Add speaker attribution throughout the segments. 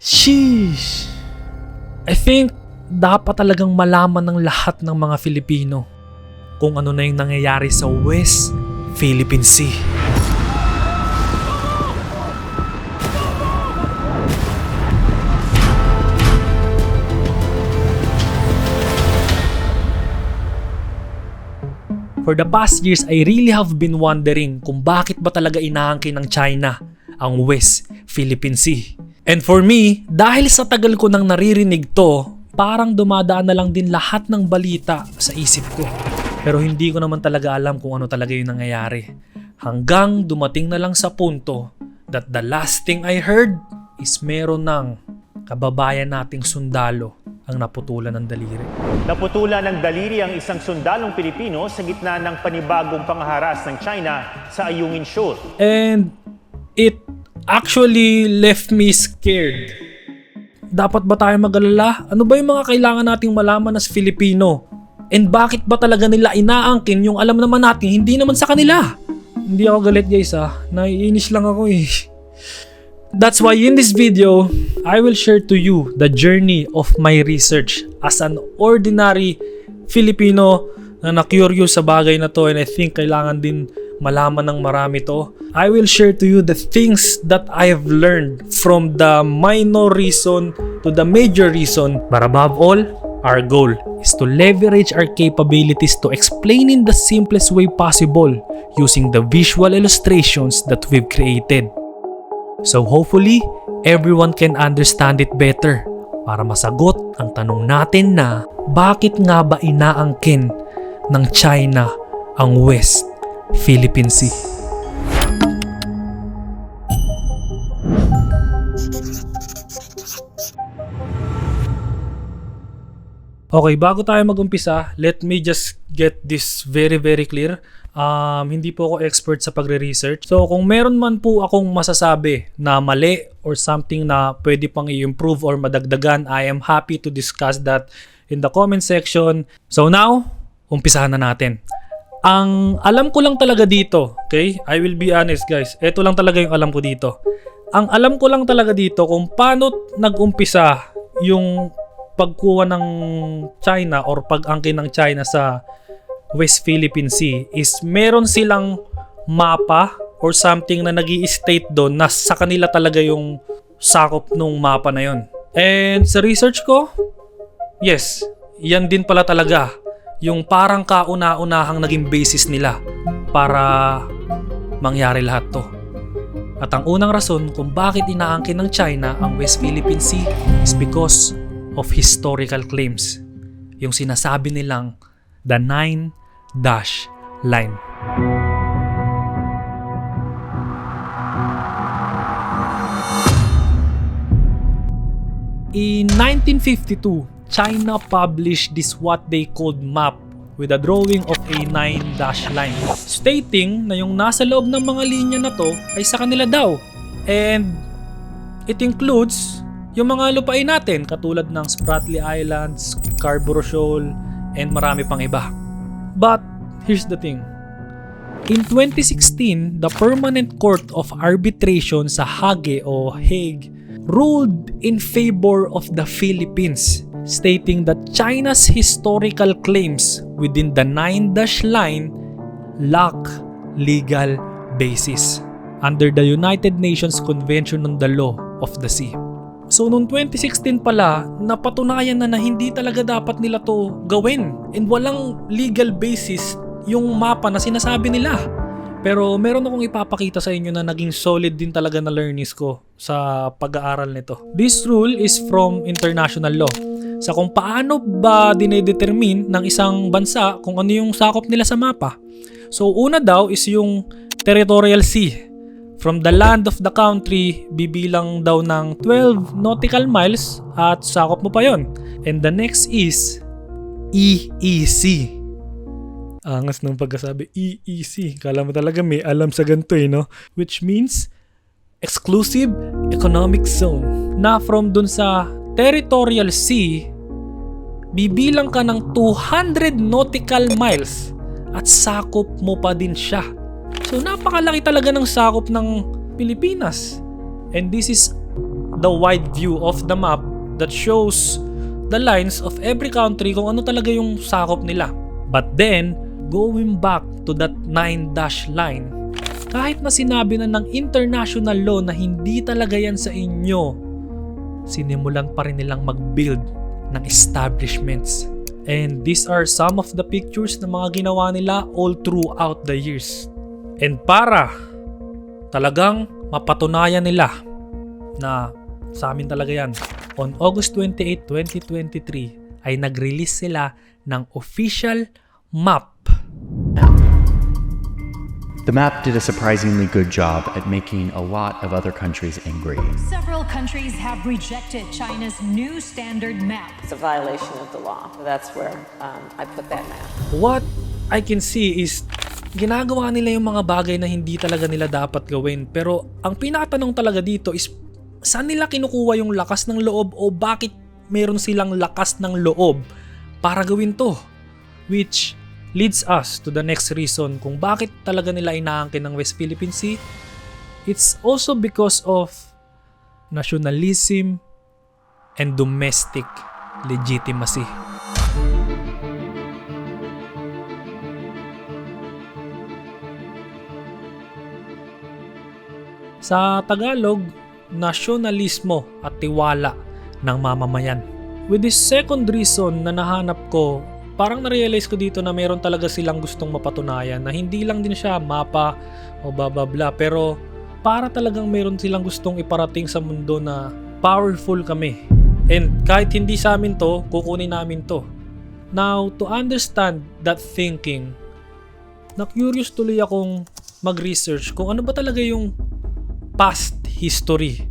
Speaker 1: Sheesh. I think dapat talagang malaman ng lahat ng mga Filipino kung ano na yung nangyayari sa West Philippine Sea. For the past years, I really have been wondering kung bakit ba talaga inaangkin ng China ang West Philippine Sea. And for me, dahil sa tagal ko nang naririnig to, parang dumadaan na lang din lahat ng balita sa isip ko. Pero hindi ko naman talaga alam kung ano talaga yung nangyayari. Hanggang dumating na lang sa punto that the last thing I heard is meron ng kababayan nating sundalo ang naputulan ng daliri.
Speaker 2: Naputulan ng daliri ang isang sundalong Pilipino sa gitna ng panibagong pangaharas ng China sa Ayungin Shoal.
Speaker 1: And it actually left me scared. Dapat ba tayo mag-alala? Ano ba yung mga kailangan nating malaman as Filipino? And bakit ba talaga nila inaangkin yung alam naman natin hindi naman sa kanila? Hindi ako galit guys ah. Naiinis lang ako eh. That's why in this video, I will share to you the journey of my research as an ordinary Filipino na na-curious sa bagay na to and I think kailangan din malaman ng marami to. I will share to you the things that I have learned from the minor reason to the major reason. But above all, our goal is to leverage our capabilities to explain in the simplest way possible using the visual illustrations that we've created. So hopefully, everyone can understand it better para masagot ang tanong natin na bakit nga ba inaangkin ng China ang West Philippine Sea? Okay, bago tayo mag-umpisa, let me just get this very very clear. Um, hindi po ako expert sa pagre-research. So kung meron man po akong masasabi na mali or something na pwede pang i-improve or madagdagan, I am happy to discuss that in the comment section. So now, umpisahan na natin. Ang alam ko lang talaga dito, okay? I will be honest guys. Ito lang talaga yung alam ko dito. Ang alam ko lang talaga dito kung paano nag-umpisa yung pagkuha ng China or pag-angkin ng China sa West Philippine Sea is meron silang mapa or something na nag state doon na sa kanila talaga yung sakop nung mapa na yon. And sa research ko, yes, yan din pala talaga yung parang kauna-unahang naging basis nila para mangyari lahat to. At ang unang rason kung bakit inaangkin ng China ang West Philippine Sea is because of historical claims. Yung sinasabi nilang the Nine Dash Line. In 1952, China published this what they called map with a drawing of a nine dash line stating na yung nasa loob ng mga linya na to ay sa kanila daw and it includes yung mga lupain natin katulad ng Spratly Islands, Scarborough Shoal, and marami pang iba. But here's the thing. In 2016, the Permanent Court of Arbitration sa Hague o Hague ruled in favor of the Philippines, stating that China's historical claims within the Nine Dash Line lack legal basis under the United Nations Convention on the Law of the Sea. So noong 2016 pala, napatunayan na na hindi talaga dapat nila to gawin and walang legal basis yung mapa na sinasabi nila. Pero meron akong ipapakita sa inyo na naging solid din talaga na learnings ko sa pag-aaral nito. This rule is from international law. Sa kung paano ba dinedetermine ng isang bansa kung ano yung sakop nila sa mapa. So una daw is yung territorial sea From the land of the country, bibilang daw ng 12 nautical miles at sakop mo pa yon. And the next is EEC. Angas ng pagkasabi, EEC. Kala mo talaga may alam sa ganito eh, no? Which means Exclusive Economic Zone. Na from dun sa Territorial Sea, bibilang ka ng 200 nautical miles at sakop mo pa din siya. So napakalaki talaga ng sakop ng Pilipinas. And this is the wide view of the map that shows the lines of every country kung ano talaga yung sakop nila. But then, going back to that 9 dash line, kahit na sinabi na ng international law na hindi talaga yan sa inyo, sinimulan pa rin nilang mag-build ng establishments. And these are some of the pictures na mga ginawa nila all throughout the years. And para talagang mapatunayan nila na sa amin talaga yan, on August 28, 2023 ay nag-release sila ng official map
Speaker 3: The map did a surprisingly good job at making a lot of other countries angry.
Speaker 4: Several countries have rejected China's new standard map.
Speaker 5: It's a violation of the law. That's where um, I put that map.
Speaker 1: what I can see is ginagawa nila yung mga bagay na hindi talaga nila dapat gawin. Pero ang pinatanong talaga dito is saan nila kinukuha yung lakas ng loob o bakit meron silang lakas ng loob para gawin to? Which leads us to the next reason kung bakit talaga nila inaangkin ng West Philippine Sea. It's also because of nationalism and domestic legitimacy. Sa Tagalog, nasyonalismo at tiwala ng mamamayan. With this second reason na nahanap ko, parang na-realize ko dito na meron talaga silang gustong mapatunayan na hindi lang din siya mapa o blah pero para talagang meron silang gustong iparating sa mundo na powerful kami. And kahit hindi sa amin to, kukunin namin to. Now, to understand that thinking, na-curious tuloy akong mag-research kung ano ba talaga yung past history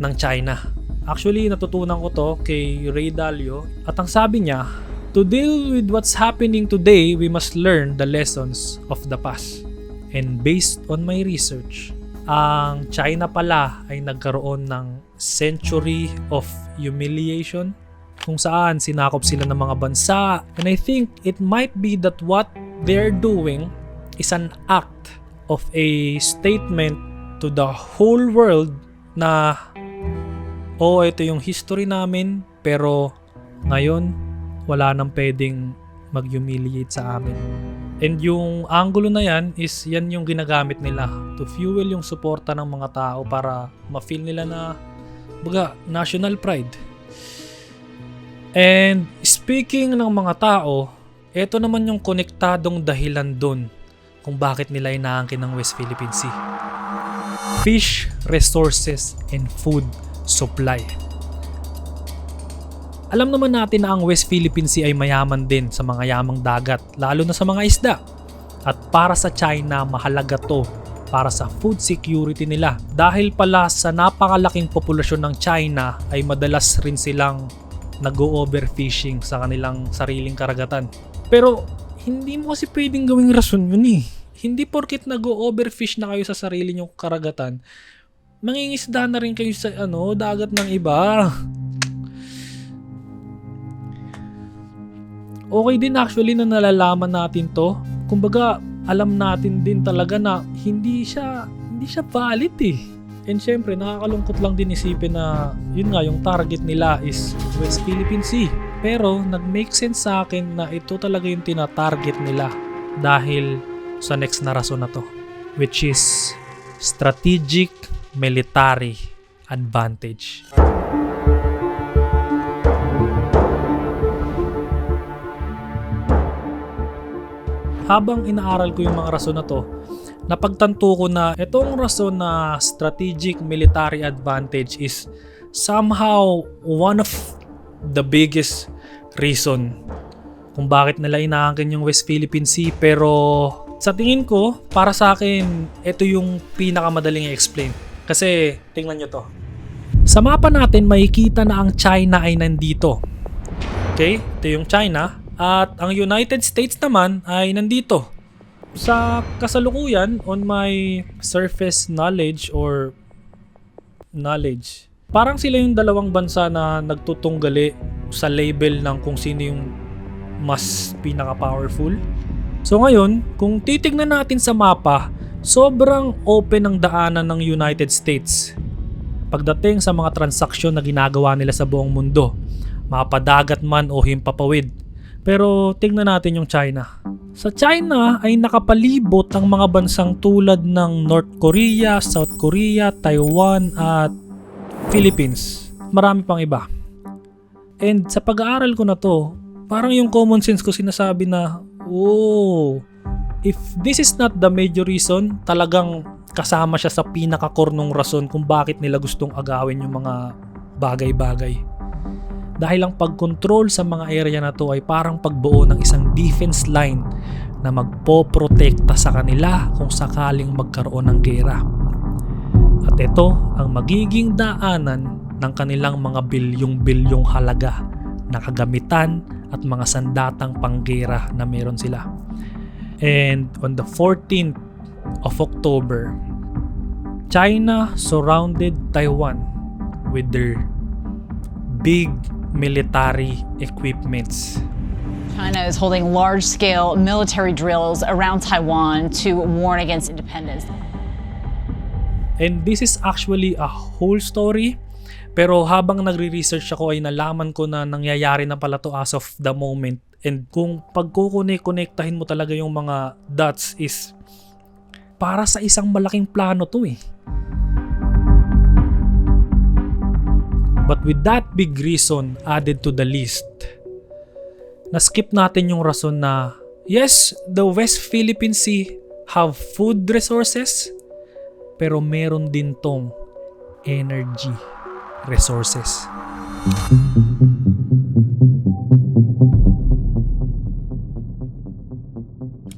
Speaker 1: ng China. Actually, natutunan ko to kay Ray Dalio at ang sabi niya, To deal with what's happening today, we must learn the lessons of the past. And based on my research, ang China pala ay nagkaroon ng century of humiliation kung saan sinakop sila ng mga bansa. And I think it might be that what they're doing is an act of a statement to the whole world na oh, ito yung history namin pero ngayon wala nang pwedeng mag-humiliate sa amin. And yung angulo na yan is yan yung ginagamit nila to fuel yung suporta ng mga tao para ma-feel nila na baga, national pride. And speaking ng mga tao, ito naman yung konektadong dahilan dun kung bakit nila inaangkin ng West Philippine Sea. Fish resources and food supply. Alam naman natin na ang West Philippine Sea ay mayaman din sa mga yamang dagat, lalo na sa mga isda. At para sa China, mahalaga to para sa food security nila. Dahil pala sa napakalaking populasyon ng China ay madalas rin silang nag-overfishing sa kanilang sariling karagatan. Pero hindi mo kasi pwedeng gawing rason yun eh. Hindi porkit nag-overfish na kayo sa sarili nyong karagatan, mangingisda na rin kayo sa ano, dagat ng iba. Okay din actually na nalalaman natin to. Kumbaga, alam natin din talaga na hindi siya hindi siya valid eh. And syempre, nakakalungkot lang din isipin na yun nga, yung target nila is West Philippine Sea. Pero, nag-make sense sa akin na ito talaga yung tina-target nila dahil sa next na rason na to. Which is strategic military advantage. Habang inaaral ko yung mga rason na to, napagtanto ko na itong rason na strategic military advantage is somehow one of the biggest reason kung bakit nila inaangkin yung West Philippine Sea. Pero sa tingin ko para sa akin ito yung pinakamadaling i-explain. Kasi tingnan nyo to. Sa mapa natin makikita na ang China ay nandito. Okay? Ito yung China at ang United States naman ay nandito. Sa kasalukuyan, on my surface knowledge or knowledge, parang sila yung dalawang bansa na nagtutunggali sa label ng kung sino yung mas pinaka-powerful. So ngayon, kung titignan natin sa mapa, sobrang open ang daanan ng United States. pagdating sa mga transaksyon na ginagawa nila sa buong mundo, mapadagat man o himpapawid. Pero tingnan natin yung China. Sa China ay nakapalibot ang mga bansang tulad ng North Korea, South Korea, Taiwan at Philippines. Marami pang iba. And sa pag-aaral ko na to, parang yung common sense ko sinasabi na, oh, if this is not the major reason, talagang kasama siya sa pinaka-core nung rason kung bakit nila gustong agawin yung mga bagay-bagay. Dahil ang pag-control sa mga area na to ay parang pagbuo ng isang defense line na magpoprotekta sa kanila kung sakaling magkaroon ng gera. At ito ang magiging daanan ng kanilang mga bilyong-bilyong halaga na kagamitan at mga sandatang panggera na meron sila. And on the 14th of October, China surrounded Taiwan with their big military equipments.
Speaker 6: China is holding large scale military drills around Taiwan to warn against independence.
Speaker 1: And this is actually a whole story. Pero habang nagre-research ako ay nalaman ko na nangyayari na pala to as of the moment. And kung pagkukunik-konektahin mo talaga yung mga dots is para sa isang malaking plano to eh. But with that big reason added to the list, na-skip natin yung rason na yes, the West Philippine Sea have food resources, pero meron din tong energy resources.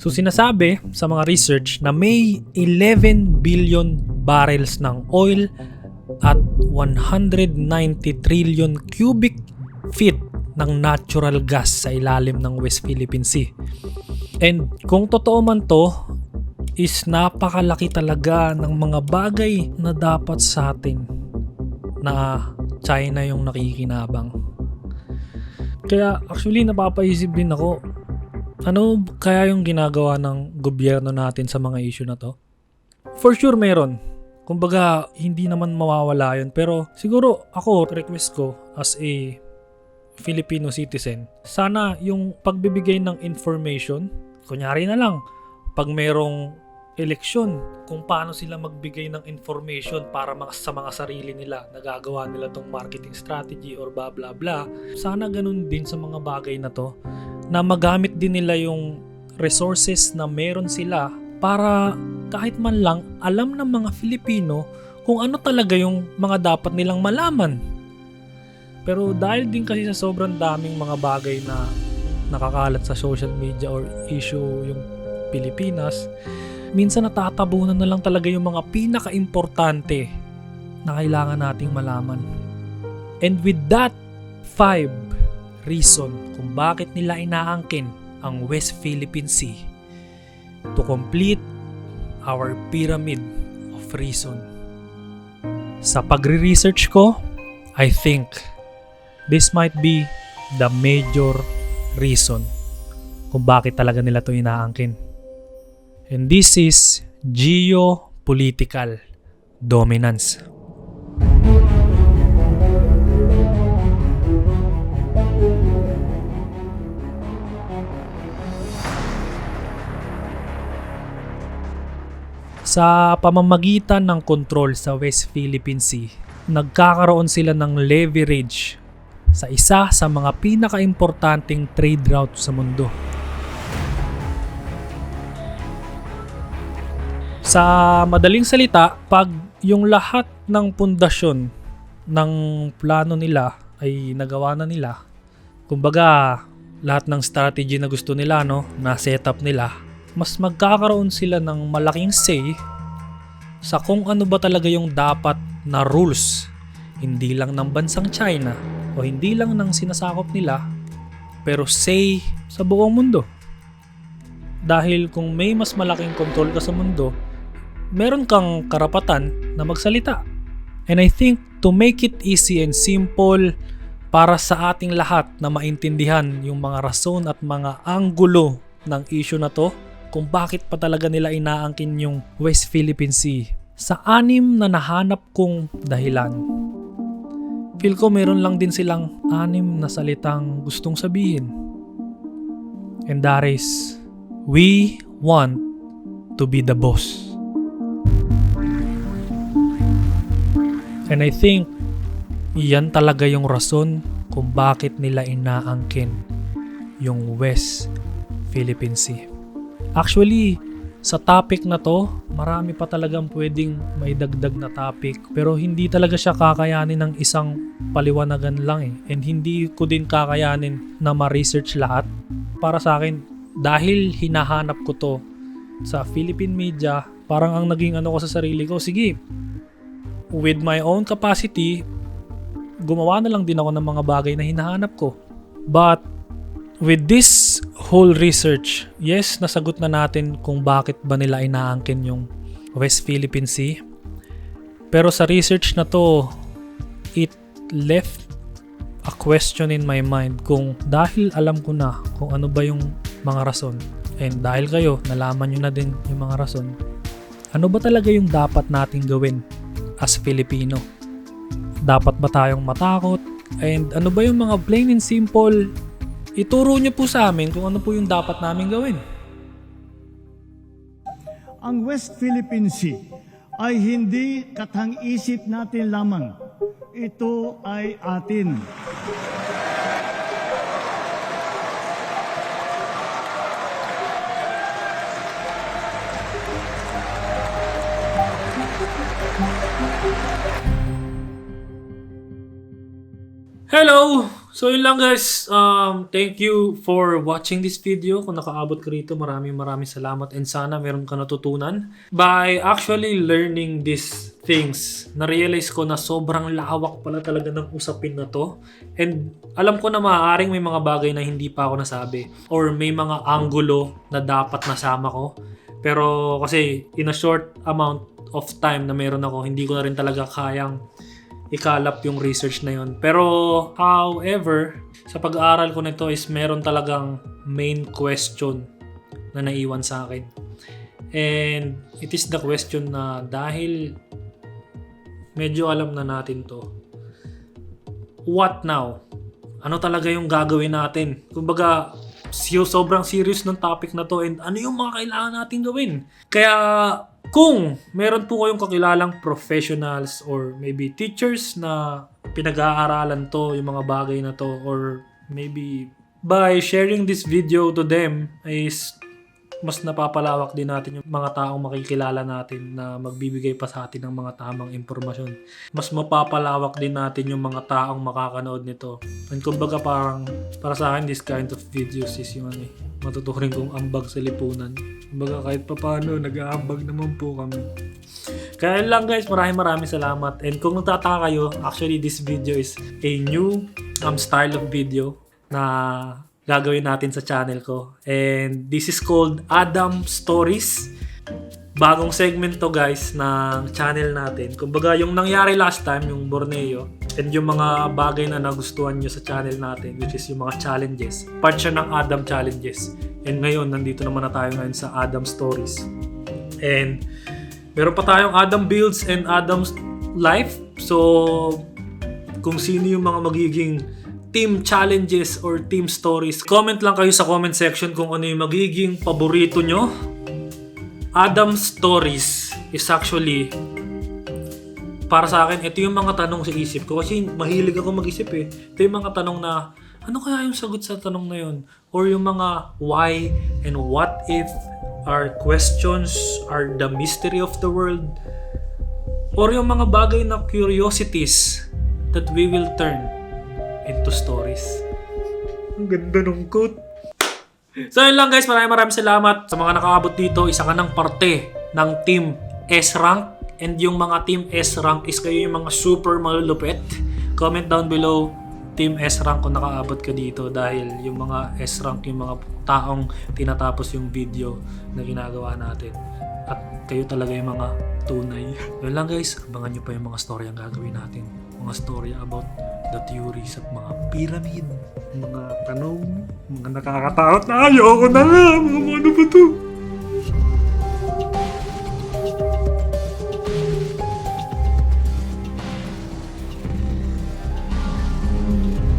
Speaker 1: So sinasabi sa mga research na may 11 billion barrels ng oil at 190 trillion cubic feet ng natural gas sa ilalim ng West Philippine Sea. And kung totoo man to, is napakalaki talaga ng mga bagay na dapat sa atin na China yung nakikinabang. Kaya actually napapaisip din ako, ano kaya yung ginagawa ng gobyerno natin sa mga issue na to? For sure meron. Kumbaga, hindi naman mawawala yun. Pero siguro ako, request ko as a Filipino citizen, sana yung pagbibigay ng information, kunyari na lang, pag merong eleksyon, kung paano sila magbigay ng information para mga, sa mga sarili nila, nagagawa nila tong marketing strategy or blah blah blah. Sana ganun din sa mga bagay na to, na magamit din nila yung resources na meron sila para kahit man lang alam ng mga Filipino kung ano talaga yung mga dapat nilang malaman. Pero dahil din kasi sa sobrang daming mga bagay na nakakalat sa social media or issue yung Pilipinas, minsan natatabunan na lang talaga yung mga pinaka-importante na kailangan nating malaman. And with that five reason kung bakit nila inaangkin ang West Philippine Sea to complete our pyramid of reason. Sa pagre-research ko, I think this might be the major reason kung bakit talaga nila to inaangkin. And this is geopolitical dominance. Sa pamamagitan ng control sa West Philippine Sea, nagkakaroon sila ng leverage sa isa sa mga pinakaimportanteng trade route sa mundo. Sa madaling salita, pag yung lahat ng pundasyon ng plano nila ay nagawa na nila, kumbaga lahat ng strategy na gusto nila no, na setup nila, mas magkakaroon sila ng malaking say sa kung ano ba talaga yung dapat na rules hindi lang ng bansang China o hindi lang ng sinasakop nila pero say sa buong mundo. Dahil kung may mas malaking control ka sa mundo, meron kang karapatan na magsalita. And I think to make it easy and simple para sa ating lahat na maintindihan yung mga rason at mga anggulo ng issue na to, kung bakit pa talaga nila inaangkin yung West Philippine Sea, sa anim na nahanap kong dahilan. Feel ko meron lang din silang anim na salitang gustong sabihin. And that is, we want to be the boss. And I think, yan talaga yung rason kung bakit nila inaangkin yung West Philippine Sea. Actually, sa topic na to, marami pa talagang pwedeng may dagdag na topic. Pero hindi talaga siya kakayanin ng isang paliwanagan lang eh. And hindi ko din kakayanin na ma-research lahat. Para sa akin, dahil hinahanap ko to sa Philippine media, parang ang naging ano ko sa sarili ko, sige, with my own capacity, gumawa na lang din ako ng mga bagay na hinahanap ko. But with this whole research, yes, nasagot na natin kung bakit ba nila inaangkin yung West Philippine Sea. Pero sa research na to, it left a question in my mind kung dahil alam ko na kung ano ba yung mga rason and dahil kayo nalaman nyo na din yung mga rason ano ba talaga yung dapat nating gawin as Filipino? Dapat ba tayong matakot? And ano ba yung mga plain and simple Ituro nyo po sa amin kung ano po yung dapat namin gawin.
Speaker 7: Ang West Philippine Sea ay hindi katang-isip natin lamang. Ito ay atin.
Speaker 1: Hello! So yun lang guys. Um, thank you for watching this video. Kung nakaabot ka rito, maraming maraming salamat and sana meron ka natutunan. By actually learning these things, na-realize ko na sobrang lawak pala talaga ng usapin na to. And alam ko na maaaring may mga bagay na hindi pa ako nasabi or may mga angulo na dapat nasama ko. Pero kasi in a short amount of time na meron ako, hindi ko na rin talaga kayang ikalap yung research na yun. Pero, however, sa pag-aaral ko nito is meron talagang main question na naiwan sa akin. And it is the question na dahil medyo alam na natin to, what now? Ano talaga yung gagawin natin? Kumbaga, sobrang serious ng topic na to and ano yung mga kailangan natin gawin? Kaya kung meron po kayong kakilalang professionals or maybe teachers na pinag-aaralan to, yung mga bagay na to, or maybe by sharing this video to them is mas napapalawak din natin yung mga taong makikilala natin na magbibigay pa sa atin ng mga tamang impormasyon. Mas mapapalawak din natin yung mga taong makakanood nito. And kumbaga parang, para sa akin, this kind of videos is yung ano eh, matuturing kong ambag sa lipunan. Kumbaga kahit pa paano, nag-aambag naman po kami. Kaya lang guys, maraming maraming salamat. And kung nagtataka kayo, actually this video is a new um, style of video na gagawin natin sa channel ko. And this is called Adam Stories. Bagong segment to guys ng channel natin. Kumbaga yung nangyari last time, yung Borneo, and yung mga bagay na nagustuhan nyo sa channel natin, which is yung mga challenges. Part siya ng Adam Challenges. And ngayon, nandito naman na tayo ngayon sa Adam Stories. And meron pa tayong Adam Builds and Adam's Life. So, kung sino yung mga magiging team challenges or team stories, comment lang kayo sa comment section kung ano yung magiging paborito nyo. Adam Stories is actually para sa akin, ito yung mga tanong sa isip ko. Kasi mahilig ako mag-isip eh. Ito yung mga tanong na, ano kaya yung sagot sa tanong na yun? Or yung mga why and what if are questions, are the mystery of the world. Or yung mga bagay na curiosities that we will turn into stories. Ang ganda ng quote. So yun lang guys, maraming maraming salamat sa mga nakaabot dito. Isa ka ng parte ng Team S-Rank. And yung mga Team S-Rank is kayo yung mga super malulupit. Comment down below Team S-Rank kung nakaabot ka dito dahil yung mga S-Rank yung mga taong tinatapos yung video na ginagawa natin. At kayo talaga yung mga tunay. Yun lang guys, abangan nyo pa yung mga story ang gagawin natin. Mga story about the theories at mga pyramid, mga tanong, mga nakakatakot na ayoko na nga, ano ba to?